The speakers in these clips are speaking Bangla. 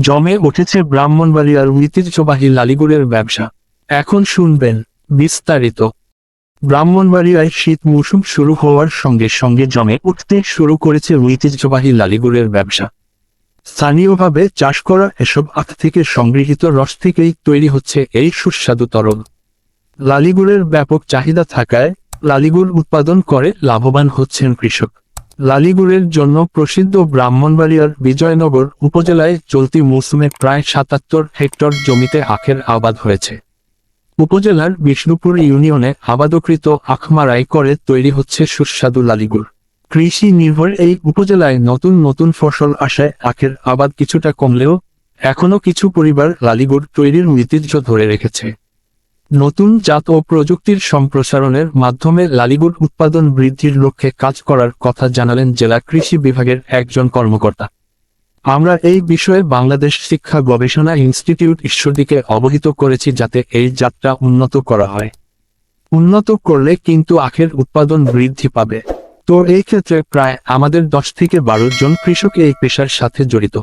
জমে উঠেছে ব্রাহ্মণবাড়িয়ার ঐতিহ্যবাহী লালিগুড়ের ব্যবসা। এখন শুনবেন বিস্তারিত। ব্রাহ্মণবাড়িয়ায় শীত মৌসুম শুরু হওয়ার সঙ্গে সঙ্গে জমে উঠতে শুরু করেছে ঐতিহ্যবাহী লালিগুড়ের ব্যবসা। স্থানীয়ভাবে চাষ করা এসব আখ থেকে সংগৃহীত রস থেকেই তৈরি হচ্ছে এই সুস্বাদু তরল। লালিগুড়ের ব্যাপক চাহিদা থাকায় লালিগুড় উৎপাদন করে লাভবান হচ্ছেন কৃষক। লালিগুড়ের জন্য প্রসিদ্ধ ব্রাহ্মণবাড়িয়ার বিজয়নগর উপজেলায় চলতি মৌসুমে প্রায় সাতাত্তর হেক্টর জমিতে আখের আবাদ হয়েছে। উপজেলার বিষ্ণুপুর ইউনিয়নে আবাদকৃত আখমারাই করে তৈরি হচ্ছে সুস্বাদু লালিগুড়। কৃষি নির্ভর এই উপজেলায় নতুন নতুন ফসল আসায় আখের আবাদ কিছুটা কমলেও এখনও কিছু পরিবার লালিগুড় তৈরির ঐতিহ্য ধরে রেখেছে। নতুন জাত ও প্রযুক্তির সম্প্রসারণের মাধ্যমে লালিগুড় উৎপাদন বৃদ্ধির লক্ষ্যে কাজ করার কথা জানালেন জেলা কৃষি বিভাগের একজন কর্মকর্তা। আমরা এই বিষয়ে বাংলাদেশ শিক্ষা গবেষণা ইনস্টিটিউট ঈশ্বরদীকে অবহিত করেছি যাতে এই যাত্রা উন্নত করা হয়। উন্নত করলে কিন্তু আখের উৎপাদন বৃদ্ধি পাবে। তো এই ক্ষেত্রে প্রায় আমাদের দশ থেকে বারো জন কৃষক এই পেশার সাথে জড়িত।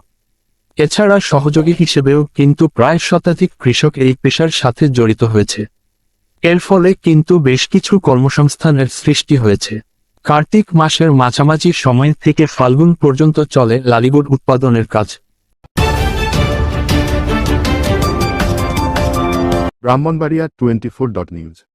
এছাড়া সহযোগী হিসেবেও কিন্তু প্রায় শতাধিক কৃষক এই পেশার সাথে জড়িত হয়েছে। এর ফলে কিন্তু বেশ কিছু কর্মসংস্থানের সৃষ্টি হয়েছে। কার্তিক মাসের মাঝামাঝি সময় থেকে ফাল্গুন পর্যন্ত চলে লালিগুড় উৎপাদনের কাজ। Brahmanbaria twenty four dot news.